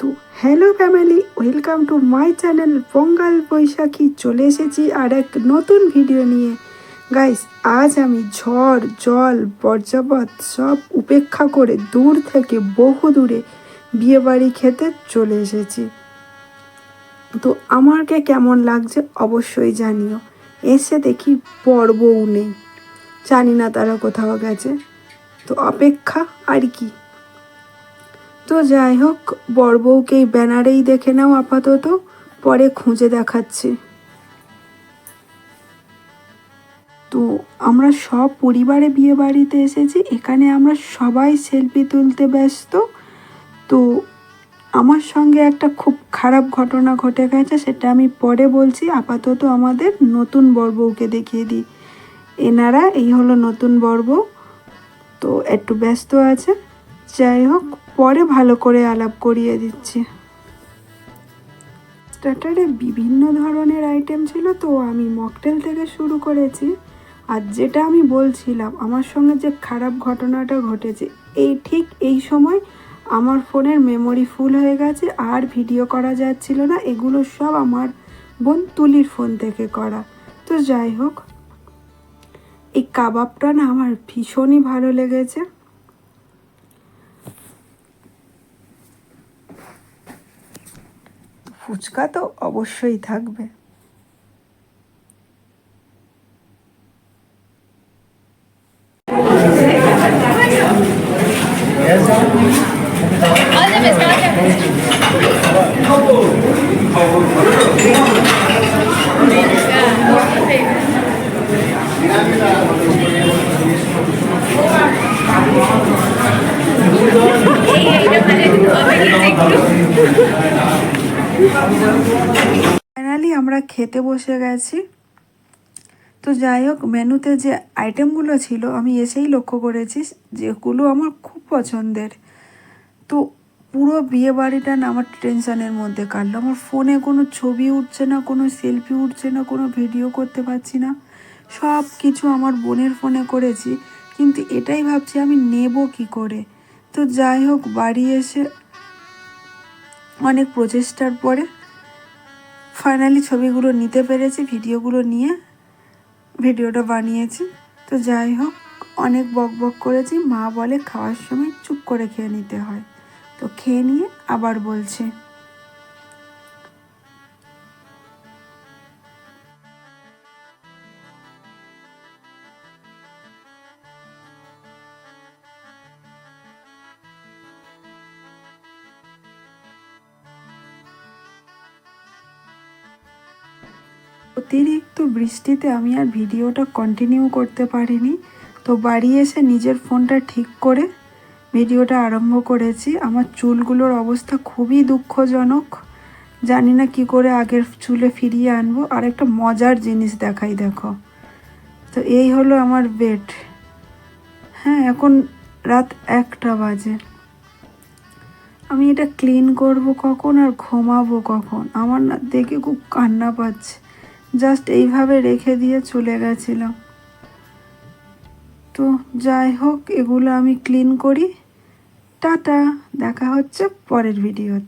তো hello family, welcome to my channel পঙ্গাল বৈশাখী। চলে এসেছি আর এক নতুন ভিডিও নিয়ে। গাইস, আজ আমি ঝড়, জল বর্জাপদ সব উপেক্ষা করে দূর থেকে বহু দূরে বিয়েবাড়ি খেতে চলে এসেছি। তো আমাকে কেমন লাগছে অবশ্যই জানিও। এসে দেখি পর্বও নেই। জানি না তারা কোথাও গেছে। তো অপেক্ষা আর কি। তো যাই হোক বর বউকে এই ব্যানারেই দেখে নাও আপাতত, পরে খুঁজে দেখাচ্ছি। তো আমরা সব পরিবারে বিয়ে বাড়িতে এসেছি, এখানে আমরা সবাই সেলফি তুলতে ব্যস্ত। তো আমার সঙ্গে একটা খুব খারাপ ঘটনা ঘটে গেছে, সেটা আমি পরে বলছি। আপাতত আমাদের নতুন বউকে দেখিয়ে দিই। এনারা, এই হলো নতুন বর বউ তো একটু ব্যস্ত আছে। যাই হোক পরে ভালো করে আলাপ করিয়ে দিচ্ছি। স্টার্টারে বিভিন্ন ধরনের আইটেম ছিল তো আমি মকটেল থেকে শুরু করেছি। আর যেটা আমি বলছিলাম, আমার সঙ্গে যে খারাপ ঘটনাটা ঘটেছে, এই ঠিক এই সময় আমার ফোনের মেমোরি ফুল হয়ে গেছে, আর ভিডিও করা যাচ্ছিল না, এগুলো সব আমার বোন তুলির ফোন থেকে করা। তো যাই হোক, এই কাবাবটা না আমার ভীষণই ভালো লেগেছে। ফুচকা তো অবশ্যই থাকবে। ফাইনালি আমরা খেতে বসে গেছি। তো যাই হোক, মেনুতে যে আইটেমগুলো ছিল, আমি এসেই লক্ষ্য করেছি যেগুলো আমার খুব পছন্দের। তো পুরো বিয়ে বাড়িটা না আমার টেনশনের মধ্যে কাটলো। আমার ফোনে কোনো ছবি উঠছে না, কোনো সেলফি উঠছে না, কোনো ভিডিও করতে পারছি না। সব কিছু আমার বোনের ফোনে করেছি। কিন্তু এটাই ভাবছি আমি নেব কি করে? তো যাই হোক, বাড়ি এসে অনেক প্রচেষ্টার পরে ফাইনালি ছবিগুলো নিতে পেরেছি, ভিডিওগুলো নিয়ে ভিডিওটা বানিয়েছি। তো যাই হোক, অনেক বক বক করেছি, মা বলে খাওয়ার সময় চুপ করে খেয়ে নিতে হয়। তো খেয়ে নিয়ে আবার বলছে। অতিরিক্ত বৃষ্টিতে আমি আর ভিডিওটা কন্টিনিউ করতে পারিনি। তো বাড়ি এসে নিজের ফোনটা ঠিক করে ভিডিওটা আরম্ভ করেছি। আমার চুলগুলোর অবস্থা খুবই দুঃখজনক। জানি না কি করে আগের চুলে ফিরিয়ে আনব। আর একটা মজার জিনিস দেখাই দেখো। তো এই হলো আমার বেড হ্যাঁ এখন রাত একটা বাজে। আমি এটা ক্লিন করব কখন আর ঘুমাবো কখন? আমার না দেখে খুব কান্না পাচ্ছে। জাস্ট এইভাবে রেখে দিয়ে চলে গেছিলাম। তো যাই হোক, এগুলো আমি ক্লিন করি। টাটা, দেখা হচ্ছে পরের ভিডিওতে।